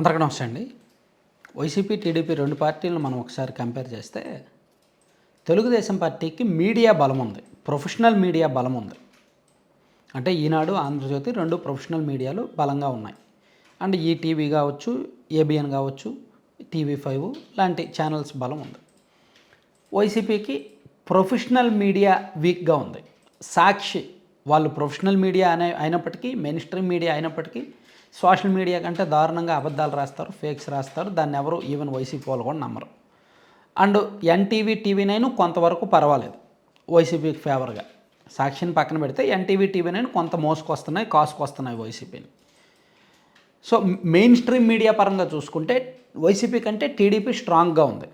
అందరికీ నమస్తే అండి. వైసీపీ టీడీపీ రెండు పార్టీలను మనం ఒకసారి కంపేర్ చేస్తే తెలుగుదేశం పార్టీకి మీడియా బలం ఉంది ప్రొఫెషనల్ మీడియా బలం ఉంది. అంటే ఈనాడు ఆంధ్రజ్యోతి రెండు ప్రొఫెషనల్ మీడియాలు బలంగా ఉన్నాయి. అండ్ ఈ టీవీ కావచ్చు ఏబిఎన్ కావచ్చు టీవీ ఫైవ్ లాంటి ఛానల్స్ బలం ఉంది. వైసీపీకి ప్రొఫెషనల్ మీడియా వీక్గా ఉంది. సాక్షి వాళ్ళు ప్రొఫెషనల్ మీడియా అనే అయినప్పటికీ మెయిన్ స్ట్రీమ్ మీడియా అయినప్పటికీ సోషల్ మీడియా కంటే దారుణంగా అబద్ధాలు రాస్తారు ఫేక్స్ రాస్తారు. దాన్ని ఎవరు ఈవెన్ వైసీపీ వాళ్ళు కూడా నమ్మరు. అండ్ ఎన్టీవీ టీవీ నైన్ కొంతవరకు పర్వాలేదు. వైసీపీకి ఫేవర్గా సాక్షిని పక్కన పెడితే ఎన్టీవీ టీవీ నైన్ కొంత మోసుకొస్తున్నాయి కాసుకొస్తున్నాయి వైసీపీని. సో మెయిన్ స్ట్రీమ్ మీడియా పరంగా చూసుకుంటే వైసీపీ కంటే టీడీపీ స్ట్రాంగ్గా ఉంది.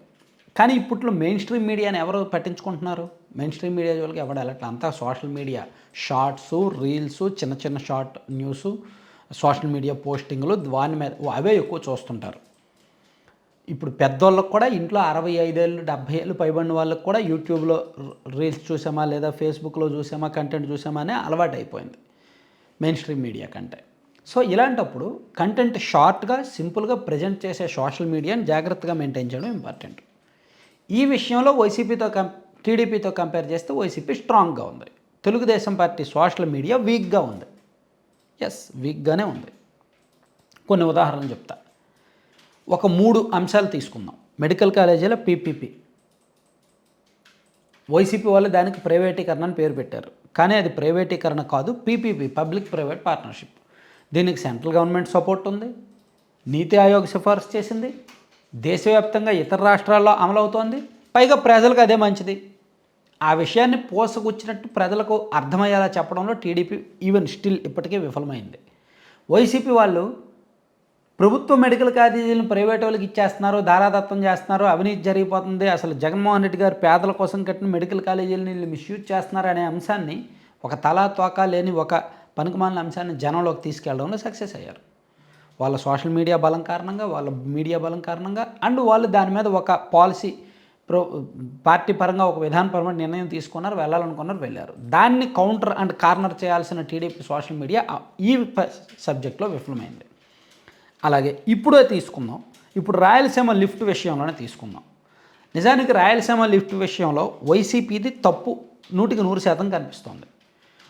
కానీ ఇప్పట్లో మెయిన్ స్ట్రీమ్ మీడియాని ఎవరు పట్టించుకుంటున్నారు? మెయిన్ స్ట్రీమ్ మీడియా జోలికి ఎవరు వెళ్ళట్లేదు. అంతా సోషల్ మీడియా షార్ట్స్ రీల్స్ చిన్న చిన్న షార్ట్ న్యూస్ సోషల్ మీడియా పోస్టింగ్లు వాని మీద అవే ఎక్కువ చూస్తుంటారు. ఇప్పుడు పెద్దోళ్ళకి కూడా ఇంట్లో అరవై ఐదేళ్ళు డెబ్బై ఏళ్ళు పైబడిన వాళ్ళకి కూడా యూట్యూబ్లో రీల్స్ చూసామా లేదా ఫేస్బుక్లో చూసామా కంటెంట్ చూసామా అనే అలవాటు అయిపోయింది. మెయిన్ స్ట్రీమ్ మీడియా కంటే. సో ఇలాంటప్పుడు కంటెంట్ షార్ట్గా సింపుల్గా ప్రజెంట్ చేసే సోషల్ మీడియాని జాగ్రత్తగా మెయింటైన్ చేయడం ఇంపార్టెంట్. ఈ విషయంలో వైసీపీతో కం టీడీపీతో కంపేర్ చేస్తే వైసీపీ స్ట్రాంగ్గా ఉంది. తెలుగుదేశం పార్టీ సోషల్ మీడియా వీక్గా ఉంది. ఎస్ వీక్గానే ఉంది. కొన్ని ఉదాహరణలు చెప్తా. ఒక మూడు అంశాలు తీసుకుందాం. మెడికల్ కాలేజీలో పీపీపీ. వైసీపీ వాళ్ళు దానికి ప్రైవేటీకరణ అని పేరు పెట్టారు. కానీ అది ప్రైవేటీకరణ కాదు పీపీపీ పబ్లిక్ ప్రైవేట్ పార్ట్నర్షిప్. దీనికి సెంట్రల్ గవర్నమెంట్ సపోర్ట్ ఉంది నీతి ఆయోగ్ సిఫార్సు చేసింది దేశవ్యాప్తంగా ఇతర రాష్ట్రాల్లో అమలవుతోంది పైగా ప్రజలకు అదే మంచిది. ఆ విషయాన్ని పోసగుచ్చినట్టు ప్రజలకు అర్థమయ్యేలా చెప్పడంలో టీడీపీ ఈవెన్ స్టిల్ ఇప్పటికే విఫలమైంది. వైసీపీ వాళ్ళు ప్రభుత్వ మెడికల్ కాలేజీలను ప్రైవేట్ వాళ్ళకి ఇచ్చేస్తున్నారు దారాదత్తం చేస్తున్నారు అవినీతి జరిగిపోతుంది అసలు జగన్మోహన్ రెడ్డి గారు పేదల కోసం కట్టిన మెడికల్ కాలేజీలను వీళ్ళు మిస్యూజ్ చేస్తున్నారు అనే అంశాన్ని ఒక తలా తోక లేని ఒక పనికిమాలిన అంశాన్ని జనంలోకి తీసుకెళ్ళడంలో సక్సెస్ అయ్యారు. వాళ్ళ సోషల్ మీడియా బలం కారణంగా వాళ్ళ మీడియా బలం కారణంగా అండ్ వాళ్ళు దాని మీద ఒక పాలసీ ప్రో పార్టీ పరంగా ఒక విధానపరమైన నిర్ణయం తీసుకున్నారు వెళ్ళాలనుకున్నారు వెళ్ళారు. దాన్ని కౌంటర్ అండ్ కార్నర్ చేయాల్సిన టీడీపీ సోషల్ మీడియా ఈ సబ్జెక్ట్లో విఫలమైంది. అలాగే ఇప్పుడే తీసుకుందాం. ఇప్పుడు రాయలసీమ లిఫ్ట్ విషయంలోనే తీసుకుందాం. నిజానికి రాయలసీమ లిఫ్ట్ విషయంలో వైసీపీది తప్పు నూటికి నూరు శాతం కనిపిస్తోంది.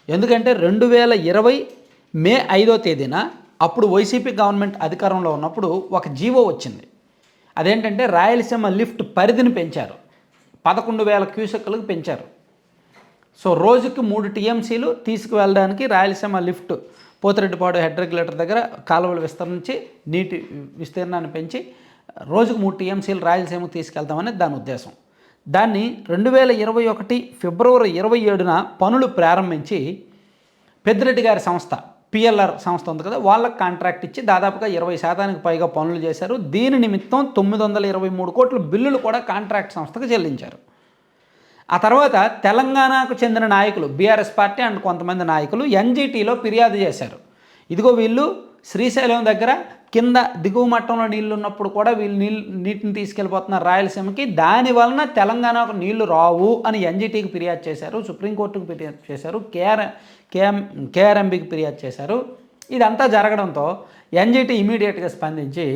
ఎందుకంటే రెండు వేల ఇరవై మే ఐదో తేదీన అప్పుడు వైసీపీ గవర్నమెంట్ అధికారంలో ఉన్నప్పుడు ఒక జీవో వచ్చింది. అదేంటంటే రాయలసీమ లిఫ్ట్ పరిధిని పెంచారు. పదకొండు వేల క్యూసెక్లకు పెంచారు. సో రోజుకి మూడు టీఎంసీలు తీసుకువెళ్ళడానికి Rayalaseema lift Pothireddypadu head regulator దగ్గర కాలువలు విస్తరించి నీటి విస్తీర్ణాన్ని పెంచి రోజుకు మూడు టీఎంసీలు రాయలసీమకు తీసుకెళ్తామని దాని ఉద్దేశం. దాన్ని రెండు వేల ఇరవై ఒకటి ఫిబ్రవరి ఇరవై ఏడున పనులు ప్రారంభించి పెద్దిరెడ్డి గారి సంస్థ పిఎల్ఆర్ సంస్థ ఉంది కదా వాళ్ళకి కాంట్రాక్ట్ ఇచ్చి దాదాపుగా ఇరవై శాతానికి పైగా పనులు చేశారు. దీని నిమిత్తం తొమ్మిది వందల ఇరవై మూడు కోట్ల బిల్లులు కూడా కాంట్రాక్ట్ సంస్థకు చెల్లించారు. ఆ తర్వాత తెలంగాణకు చెందిన నాయకులు బీఆర్ఎస్ పార్టీ అండ్ కొంతమంది నాయకులు ఎన్జీటీలో ఫిర్యాదు చేశారు. ఇదిగో వీళ్ళు శ్రీశైలం దగ్గర కింద దిగువ మట్టంలో నీళ్ళు ఉన్నప్పుడు కూడా వీళ్ళు నీళ్ళు నీటిని తీసుకెళ్ళిపోతున్నారు రాయలసీమకి దాని వలన తెలంగాణకు నీళ్ళు రావు అని ఎన్జీటీకి ఫిర్యాదు చేశారు సుప్రీంకోర్టుకు ఫిర్యాదు చేశారు కేఆర్ కేఎం కేఆర్ఎంబికి ఫిర్యాదు చేశారు. ఇదంతా జరగడంతో ఎన్జీటీ ఇమీడియట్గా స్పందించి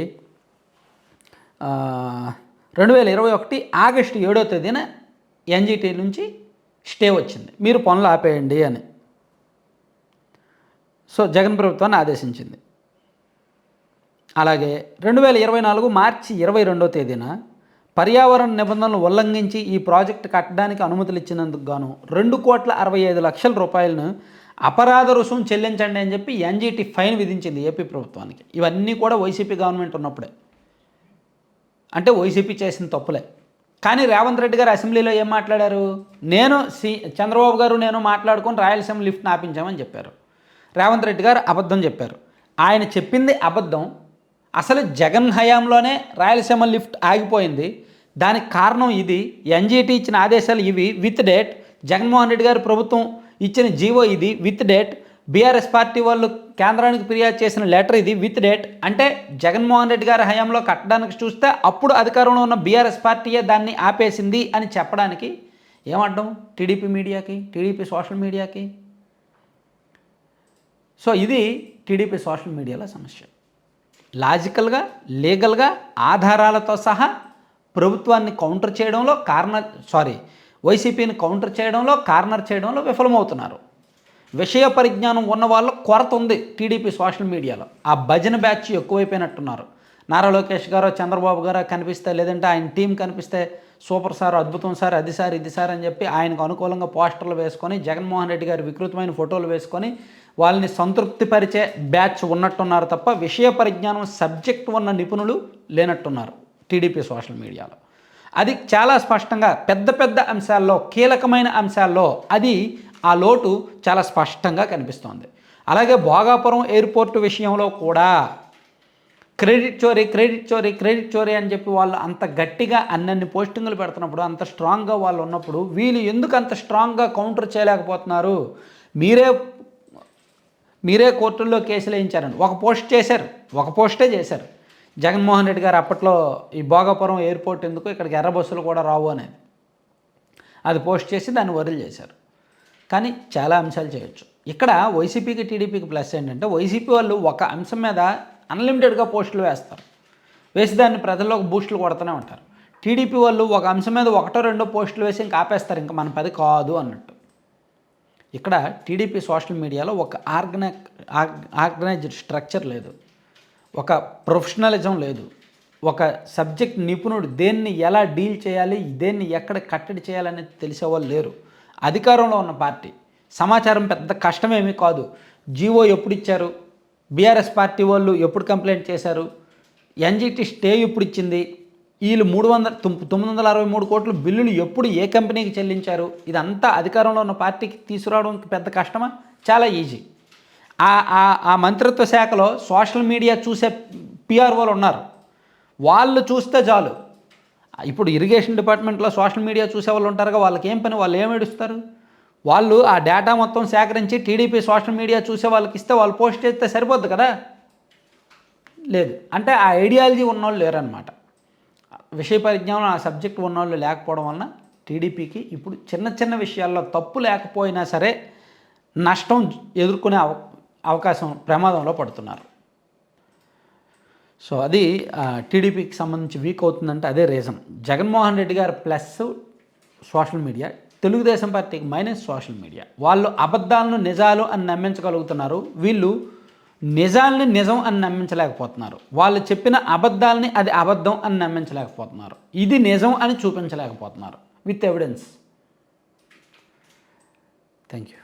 రెండు వేల ఇరవై ఒకటి ఆగస్టు ఏడో తేదీన ఎన్జిటి నుంచి స్టే వచ్చింది. మీరు పనులు ఆపేయండి అని. సో జగన్ ప్రభుత్వాన్ని ఆదేశించింది. అలాగే రెండు వేల ఇరవై నాలుగు మార్చి ఇరవై రెండో తేదీన పర్యావరణ నిబంధనలు ఉల్లంఘించి ఈ ప్రాజెక్టు కట్టడానికి అనుమతులు ఇచ్చినందుకు గాను రెండు కోట్ల అరవై ఐదు లక్షల రూపాయలను అపరాధ రుసుము చెల్లించండి అని చెప్పి ఎన్జీటీ ఫైన్ విధించింది ఏపీ ప్రభుత్వానికి. ఇవన్నీ కూడా వైసీపీ గవర్నమెంట్ ఉన్నప్పుడే. అంటే వైసీపీ చేసిన తప్పులే. కానీ రేవంత్ రెడ్డి గారు అసెంబ్లీలో ఏం మాట్లాడారు? నేను సి చంద్రబాబు గారు నేను మాట్లాడుకొని రాయలసీమ లిఫ్ట్ ఆపించామని చెప్పారు. రేవంత్ రెడ్డి గారు అబద్ధం చెప్పారు. ఆయన చెప్పింది అబద్ధం. అసలు జగన్ హయాంలోనే రాయలసీమ లిఫ్ట్ ఆగిపోయింది. దానికి కారణం ఇది. ఎన్జీటీ ఇచ్చిన ఆదేశాలు ఇవి. విత్ డేట్ జగన్మోహన్ రెడ్డి గారు ప్రభుత్వం ఇచ్చిన జీవో ఇది. విత్ డేట్ బీఆర్ఎస్ పార్టీ వాళ్ళు కేంద్రానికి ఫిర్యాదు చేసిన లెటర్ ఇది. విత్ డేట్ అంటే జగన్మోహన్ రెడ్డి గారి హయాంలో కట్టడానికి చూస్తే అప్పుడు అధికారంలో ఉన్న బీఆర్ఎస్ పార్టీయే దాన్ని ఆపేసింది అని చెప్పడానికి ఏమడ్డం టీడీపీ మీడియాకి టీడీపీ సోషల్ మీడియాకి? సో ఇది టీడీపీ సోషల్ మీడియాలో సమస్య. లాజికల్గా లీగల్గా ఆధారాలతో సహా ప్రభుత్వాన్ని కౌంటర్ చేయడంలో కార్నర్ సారీ వైసీపీని కౌంటర్ చేయడంలో కార్నర్ చేయడంలో విఫలమవుతున్నారు. విషయ పరిజ్ఞానం ఉన్న వాళ్ళ కొరత ఉంది టీడీపీ సోషల్ మీడియాలో. ఆ భజన బ్యాచ్ ఎక్కువైపోయినట్టున్నారు. నారా లోకేష్ గారో చంద్రబాబు గారో కనిపిస్తే లేదంటే ఆయన టీం కనిపిస్తే సూపర్ సార్ అద్భుతం సార్ అది సార్ ఇది సార్ అని చెప్పి ఆయనకు అనుకూలంగా పోస్టర్లు వేసుకొని జగన్మోహన్ రెడ్డి గారి వికృతమైన ఫోటోలు వేసుకొని వాళ్ళని సంతృప్తిపరిచే బ్యాచ్ ఉన్నట్టున్నారు తప్ప విషయ పరిజ్ఞానం సబ్జెక్ట్ ఉన్న నిపుణులు లేనట్టున్నారు టీడీపీ సోషల్ మీడియాలో. అది చాలా స్పష్టంగా పెద్ద పెద్ద అంశాల్లో కీలకమైన అంశాల్లో అది ఆ లోటు చాలా స్పష్టంగా కనిపిస్తోంది. అలాగే భోగాపురం ఎయిర్పోర్ట్ విషయంలో కూడా క్రెడిట్ చోరీ క్రెడిట్ చోరీ క్రెడిట్ చోరీ అని చెప్పి వాళ్ళు అంత గట్టిగా అన్నన్ని పోస్టింగులు పెడుతున్నప్పుడు అంత స్ట్రాంగ్గా వాళ్ళు ఉన్నప్పుడు వీళ్ళు ఎందుకు అంత స్ట్రాంగ్గా కౌంటర్ చేయలేకపోతున్నారు? మీరే మీరే కోర్టుల్లో కేసులు వేయించారని. ఒక పోస్ట్ చేశారు. ఒక పోస్టే చేశారు. జగన్మోహన్ రెడ్డి గారు అప్పట్లో ఈ భోగాపురం ఎయిర్పోర్ట్ ఎందుకు ఇక్కడికి ఎర్ర బస్సులు కూడా రావు అనేది. అది పోస్ట్ చేసి దాన్ని వదిలి చేశారు. కానీ చాలా అంశాలు చేయొచ్చు. ఇక్కడ వైసీపీకి టీడీపీకి ప్లస్ ఏంటంటే వైసీపీ వాళ్ళు ఒక అంశం మీద అన్లిమిటెడ్గా పోస్టులు వేస్తారు. వేసి దాన్ని ప్రజల్లోకి బూస్టులు కొడుతూనే ఉంటారు. టీడీపీ వాళ్ళు ఒక అంశం మీద ఒకటో రెండో పోస్టులు వేసి ఇంకా ఆపేస్తారు. ఇంకా మన పది కాదు అన్నట్టు. ఇక్కడ టీడీపీ సోషల్ మీడియాలో ఒక ఆర్గనై ఆర్గనైజ్డ్ స్ట్రక్చర్ లేదు. ఒక ప్రొఫెషనలిజం లేదు. ఒక సబ్జెక్ట్ నిపుణుడు దేన్ని ఎలా డీల్ చేయాలి దేన్ని ఎక్కడ కట్టడి చేయాలనేది తెలిసేవాళ్ళు లేరు. అధికారంలో ఉన్న పార్టీ. సమాచారం పెద్ద కష్టమేమీ కాదు. జీవో ఎప్పుడు ఇచ్చారు? బీఆర్ఎస్ పార్టీ వాళ్ళు ఎప్పుడు కంప్లైంట్ చేశారు? ఎన్జిటి స్టే ఇప్పుడు ఇచ్చింది. వీళ్ళు మూడు వందల తొమ్మిది వందల అరవై మూడు కోట్ల బిల్లులు ఎప్పుడు ఏ కంపెనీకి చెల్లించారు? ఇదంతా అధికారంలో ఉన్న పార్టీకి తీసుకురావడం పెద్ద కష్టమా? చాలా ఈజీ. ఆ ఆ- ఆ మంత్రిత్వ శాఖలో సోషల్ మీడియా చూసే పిఆర్ఓలు ఉన్నారు. వాళ్ళు చూస్తే చాలు. ఇప్పుడు ఇరిగేషన్ డిపార్ట్మెంట్లో సోషల్ మీడియా చూసే వాళ్ళు ఉంటారుగా వాళ్ళకి ఏం పని? వాళ్ళు ఏం ఏడుస్తారు? వాళ్ళు ఆ డేటా మొత్తం సేకరించి టీడీపీ సోషల్ మీడియా చూసే వాళ్ళకి ఇస్తే వాళ్ళు పోస్ట్ చేస్తే సరిపోద్ది కదా? లేదు. అంటే ఆ ఐడియాలజీ ఉన్నవాళ్ళు లేరనమాట విషయ పరిజ్ఞానం ఆ సబ్జెక్ట్ ఉన్నవాళ్ళు లేకపోవడం వలన టీడీపీకి ఇప్పుడు చిన్న చిన్న విషయాల్లో తప్పు లేకపోయినా సరే నష్టం ఎదుర్కొనే అవ అవకాశం ప్రమాదంలో పడుతున్నారు. సో అది టీడీపీకి సంబంధించి వీక్ అవుతుందంటే అదే రీజన్ జగన్మోహన్ రెడ్డి గారు ప్లస్ సోషల్ మీడియా తెలుగుదేశం పార్టీకి మైనస్ సోషల్ మీడియా. వాళ్ళు అబద్ధాలను నిజాలు అని నమ్మించగలుగుతున్నారు. వీళ్ళు నిజాలని నిజం అని నమ్మించలేకపోతున్నారు. వాళ్ళు చెప్పిన అబద్ధాలని అది అబద్ధం అని నమ్మించలేకపోతున్నారు. ఇది నిజం అని చూపించలేకపోతున్నారు. With evidence. Thank you